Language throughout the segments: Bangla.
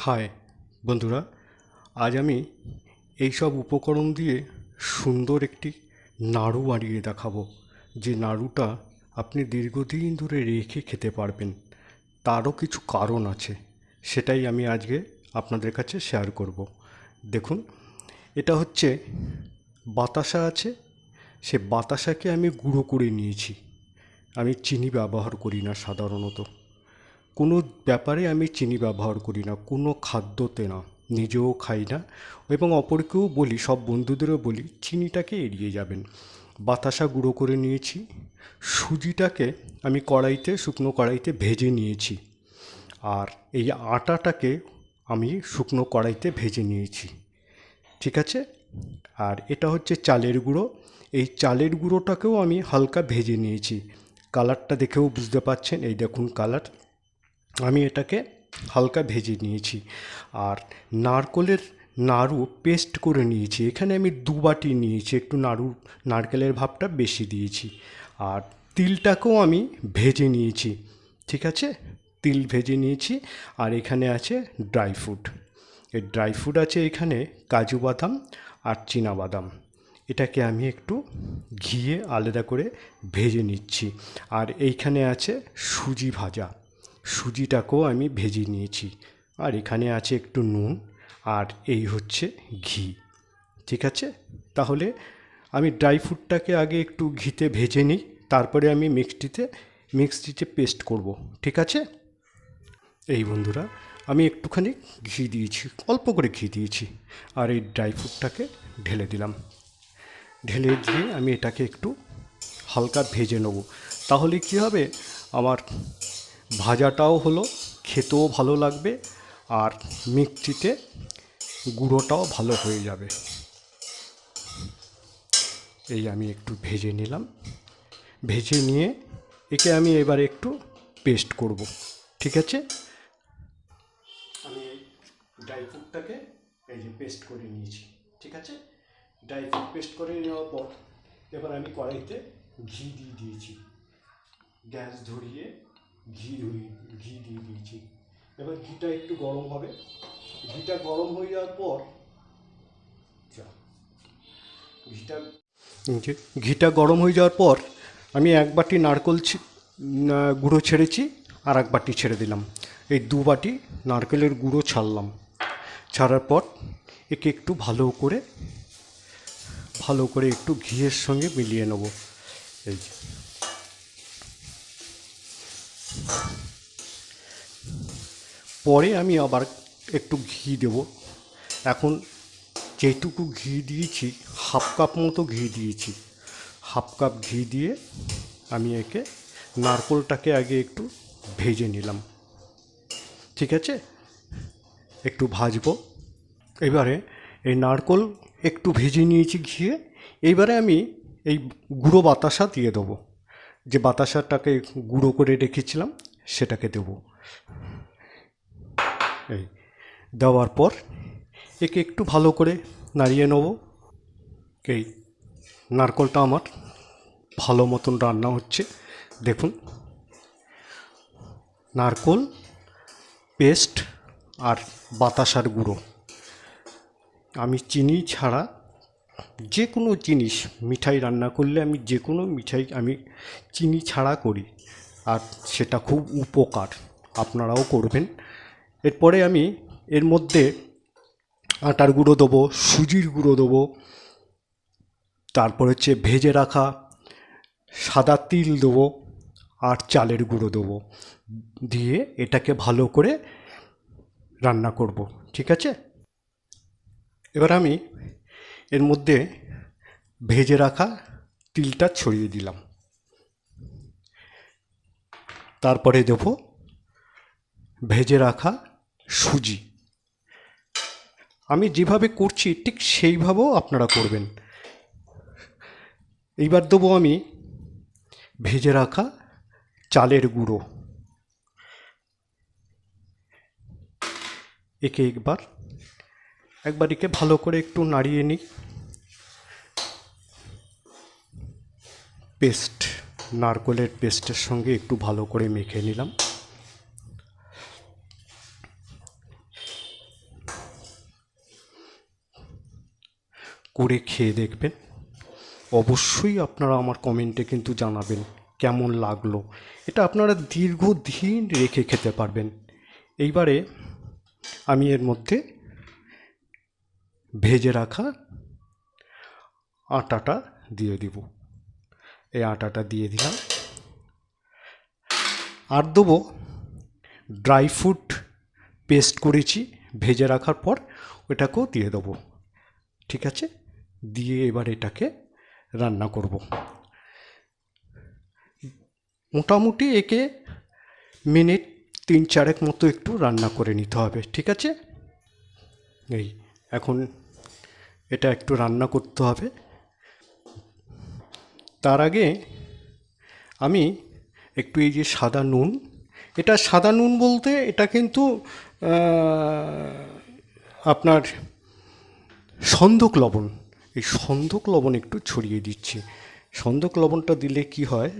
হাই, বন্ধুরা, আজ আমি এই সব উপকরণ দিয়ে সুন্দর একটি নাড়ু বানিয়ে দেখাবো। যে নাড়ুটা আপনি দীর্ঘদিন ধরে রেখে খেতে পারবেন, তারও কিছু কারণ আছে, সেটাই আমি আজকে আপনাদের কাছে শেয়ার করব। দেখুন, এটা হচ্ছে বাতাসা আছে, সে বাতাসাকে আমি গুঁড়ো করে নিয়েছি। আমি চিনি ব্যবহার করি না সাধারণত। কোনো ব্যাপারে আমি চিনি ব্যবহার করি না, কোনো খাদ্যতে না, নিজেও খাই না এবং অপরকেও বলি, সব বন্ধুদেরও বলি, চিনিটাকে এড়িয়ে যাবেন। বাতাসা গুঁড়ো করে নিয়েছি, সুজিটাকে আমি কড়াইতে, শুকনো কড়াইতে ভেজে নিয়েছি আর এই আটাটাকে আমি শুকনো কড়াইতে ভেজে নিয়েছি। ঠিক আছে? আর এটা হচ্ছে চালের গুঁড়ো। এই চালের গুঁড়োটাকেও আমি হালকা ভেজে নিয়েছি। কালারটা দেখেও বুঝতে পারছেন এই দেখুন কালার। আমি এটাকে হালকা ভেজে নিয়েছি আর নারকলের নাড়ু পেস্ট করে নিয়েছি। এখানে আমি দু বাটি নিয়েছি, একটু নাড়ু, নারকেলের ভাবটা বেশি দিয়েছি। আর তিলটাকেও আমি ভেজে নিয়েছি, ঠিক আছে? তিল ভেজে নিয়েছি আর এখানে আছে ড্রাই ফ্রুট। এই ড্রাই ফ্রুট আছে এখানে কাজু বাদাম আর বাদাম। এটাকে আমি একটু ঘিয়ে আলাদা করে ভেজে নিচ্ছি। আর এইখানে আছে সুজি ভাজা। সুজিটাকেও আমি ভেজে নিয়েছি। আর এখানে আছে একটু নুন, আর এই হচ্ছে ঘি। ঠিক আছে? তাহলে আমি ড্রাই ফ্রুটটাকে আগে একটু ঘিতে ভেজে নিই, তারপরে আমি মিক্সটিতে মিক্সটিতে পেস্ট করব। ঠিক আছে? এই বন্ধুরা, আমি একটুখানি ঘি দিয়েছি, অল্প করে ঘি দিয়েছি, আর এই ড্রাই ফ্রুটটাকে ঢেলে দিলাম। ঢেলে দিয়ে আমি এটাকে একটু হালকা ভেজে নেব। তাহলে কী হবে? আমার ভাজাটাও হলো, খেতেও ভালো লাগবে আর মিক্সিতে গুঁড়োটাও ভালো হয়ে যাবে। এই আমি একটু ভেজে নিলাম। ভেজে নিয়ে একে আমি এবারে একটু পেস্ট করব, ঠিক আছে? আমি এই ড্রাই ফ্রুটটাকে এই যে পেস্ট করে নিয়েছি, ঠিক আছে? ড্রাই ফ্রুট পেস্ট করে নেওয়ার পর এবার আমি কড়াইতে ঘি দিয়ে দিয়েছি। গ্যাস ধরিয়ে ঘি ধরিয়ে ঘি দিয়ে দিয়েছি। এবার ঘিটা একটু গরম হবে। ঘিটা গরম হয়ে যাওয়ার পর ঘিটা ঘিটা গরম হয়ে যাওয়ার পর আমি এক বাটি নারকল গুঁড়ো ছেড়েছি, আর এক বাটি ছেড়ে দিলাম। এই দু বাটি নারকেলের গুঁড়ো ছাড়লাম। ছাড়ার পর একে একটু ভালো করে ভালো করে একটু ঘিয়ের সঙ্গে মিলিয়ে নেব। এই পরে আমি আবার একটু ঘি দেব। এখন যেটুকু ঘি দিয়েছি, হাফ কাপ মতো ঘি দিয়েছি। হাফ কাপ ঘি দিয়ে আমি একে নারকোলটাকে আগে একটু ভেজে নিলাম। ঠিক আছে? একটু ভাজবো। এবারে এই নারকোল একটু ভেজে নিয়েছি ঘিয়ে। এইবারে আমি এই গুঁড়ো বাতাসা দিয়ে দেবো। যে বাতাসাটাকে গুঁড়ো করে রেখেছিলাম, সেটাকে দেবো। এই দেওয়ার পর একে একটু ভালো করে নাড়িয়ে নেব। এই নারকলটা আমার ভালো মতন রান্না হচ্ছে। দেখুন, নারকল, পেস্ট আর বাতাসার গুঁড়ো। আমি চিনি ছাড়া যে কোনো জিনিস মিঠাই রান্না করলে আমি যে কোনো মিঠাই আমি চিনি ছাড়া করি, আর সেটা খুব উপকার। আপনারাও করবেন। এরপরে আমি এর মধ্যে আটার গুঁড়ো দেবো, সুজির গুঁড়ো দেবো, তারপর হচ্ছে ভেজে রাখা সাদা তিল দেবো, আর চালের গুঁড়ো দেবো। দিয়ে এটাকে ভালো করে রান্না করব, ঠিক আছে? এবার আমি এর মধ্যে ভেজে রাখা তিলটা ছড়িয়ে দিলাম। তারপরে দেব ভেজে রাখা সুজি। আমি যেভাবে করছি ঠিক সেইভাবেও আপনারা করবেন। এইবার দেবো আমি ভেজে রাখা চালের গুঁড়ো। একে একবার একবার একে ভালো করে একটু নাড়িয়ে নিই। পেস্ট, নারকোলের পেস্টের সঙ্গে একটু ভালো করে মেখে নিলাম। করে খেয়ে দেখবেন। অবশ্যই আপনারা আমার কমেন্টে কিন্তু জানাবেন কেমন লাগল। এটা আপনারা দীর্ঘদিন রেখে খেতে পারবেন। এইবারে আমি এর মধ্যে ভেজে রাখা আটাটা দিয়ে দিব। এই আটাটা দিয়ে দিলাম। আর দেবো ড্রাই ফ্রুট পেস্ট করেছি, ভেজে রাখার পর ওটাকেও দিয়ে দেবো। ঠিক আছে? দিয়ে এবার এটাকে রান্না করব। মোটামুটি একে মিনিট তিন চারেক মতো একটু রান্না করে নিতে হবে। ঠিক আছে? এই, এখন এটা একটু রান্না করতে হবে। তার আগে আমি একটু এই যে সাদা নুন, এটা সাদা নুন বলতে এটা কিন্তু আপনার সন্দক লবণ। এই সন্দক লবণ একটু ছড়িয়ে দিচ্ছি। সন্দক লবণটা দিলে কি হয়?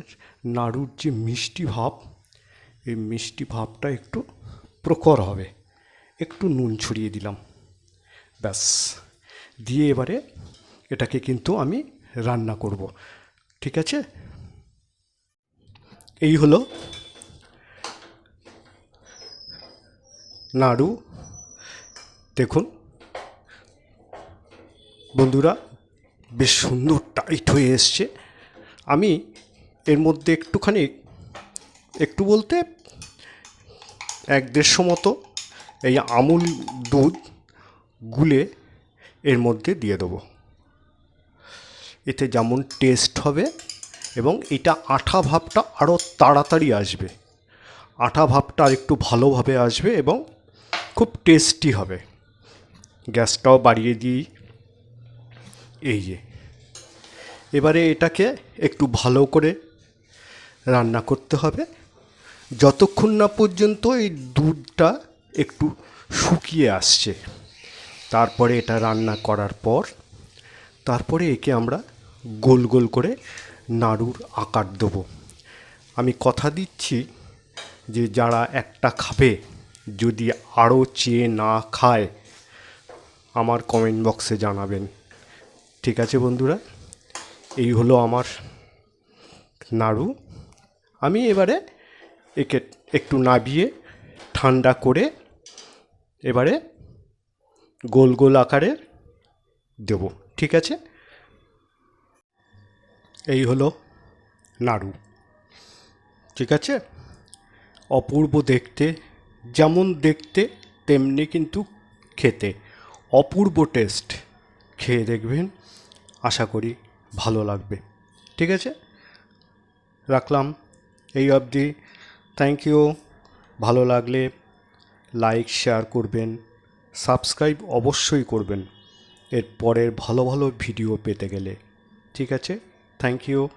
নাড়ুর যে মিষ্টি ভাব, এই মিষ্টি ভাবটা একটু প্রখর হবে। একটু নুন ছড়িয়ে দিলাম। ব্যাস। দিয়ে এবারে এটাকে কিন্তু আমি রান্না করব। ঠিক আছে? এই হলো নাড়ু। দেখুন, বন্ধুরা, বেশ সুন্দর টাইট হয়ে এসছে। আমি এর মধ্যে একটুখানি, একটু বলতে এক দেড়শো মতো এই আমুল দুধ গুলে এর মধ্যে দিয়ে দেবো। এতে যেমন টেস্ট হবে এবং এটা আঠা ভাবটা আরও তাড়াতাড়ি আসবে। আঠা ভাবটা আর একটু ভালোভাবে আসবে এবং খুব টেস্টি হবে। গ্যাসটাও বাড়িয়ে দিই। এই যে। এবারে এটাকে একটু ভালো করে রান্না করতে হবে। যতক্ষণ না পর্যন্ত এই দুধটা একটু শুকিয়ে আসছে। তারপরে এটা রান্না করার পর, তারপরে একে আমরা গোল গোল করে নাড়ুর আকার দেবো। আমি কথা দিচ্ছি যে যারা একটা খাবে, যদি আরও চেয়ে না খায়, আমার কমেন্ট বক্সে জানাবেন। ঠিক আছে বন্ধুরা, এই হলো আমার নাড়ু। আমি এবারে একে একটু নাবিয়ে ঠান্ডা করে এবারে গোল গোল আকারের দেব, ঠিক আছে? এই হলো নাড়ু, ঠিক আছে? অপূর্ব দেখতে, যেমন দেখতে তেমনি কিন্তু খেতে। অপূর্ব টেস্ট, খেয়ে দেখবেন, আশা করি ভালো লাগবে, ঠিক আছে? রাখলাম এই অবধি। থ্যাংক ইউ ভালো লাগলে লাইক শেয়ার করবেন। সাবস্ক্রাইব অবশ্যই করবেন। এর পরের ভালো ভালো ভিডিও পেতে গেলে। ঠিক আছে? Thank you